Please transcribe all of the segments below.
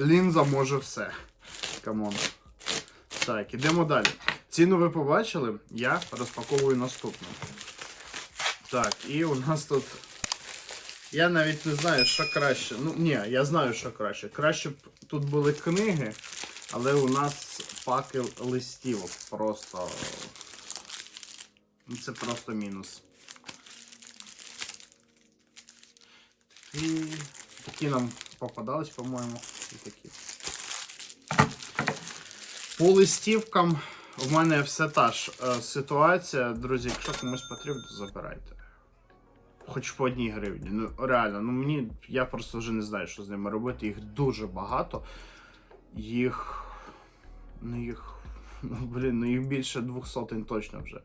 лінза може все. Камон. Так, ідемо далі. Ціну ви побачили, я розпаковую наступну. Так, і у нас тут. Я навіть не знаю, що краще. Ну, ні, я знаю, що краще. Краще б тут були книги, але у нас паки листівок. Просто. Ну, Це просто мінус. І такі нам попадались, по-моєму. Такі. По листівкам в мене все та ж е, ситуація. Друзі, якщо комусь потрібно, забирайте. Хоч по одній гривні. Ну, реально, ну мені я просто вже не знаю, що з ними робити. Їх дуже багато. Їх. Ну їх. Ну, блін, ну їх більше двох сотень точно вже.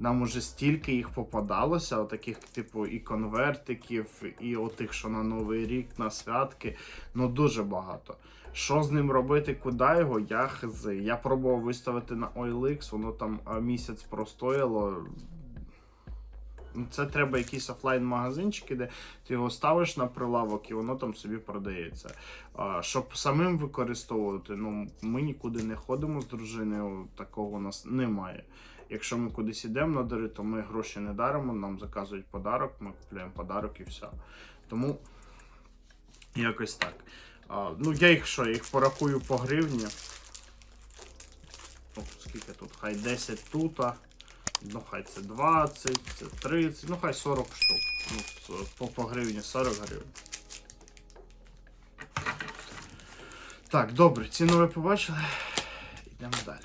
Нам уже стільки їх попадалося, отаких, типу, і конвертиків, і отих, що на Новий рік, на святки. Ну дуже багато. Що з ним робити, куди його, я хз. Я пробував виставити на OLX, воно там місяць простояло. Це треба якісь офлайн-магазинчики, де ти його ставиш на прилавок і воно там собі продається. Щоб самим використовувати, ну ми нікуди не ходимо з дружиною, такого у нас немає. Якщо ми кудись йдемо на дари, то ми гроші не даримо, нам заказують подарок, ми купуємо подарок і все. Тому якось так. А, ну, я їх що, їх порахую по гривні. О, скільки тут? Хай 10 тут. Ну, хай це 20, це 30, ну хай 40 штук. Ну, по, по гривні 40 гривень. Так, добре, ціну ви побачили. Йдемо далі.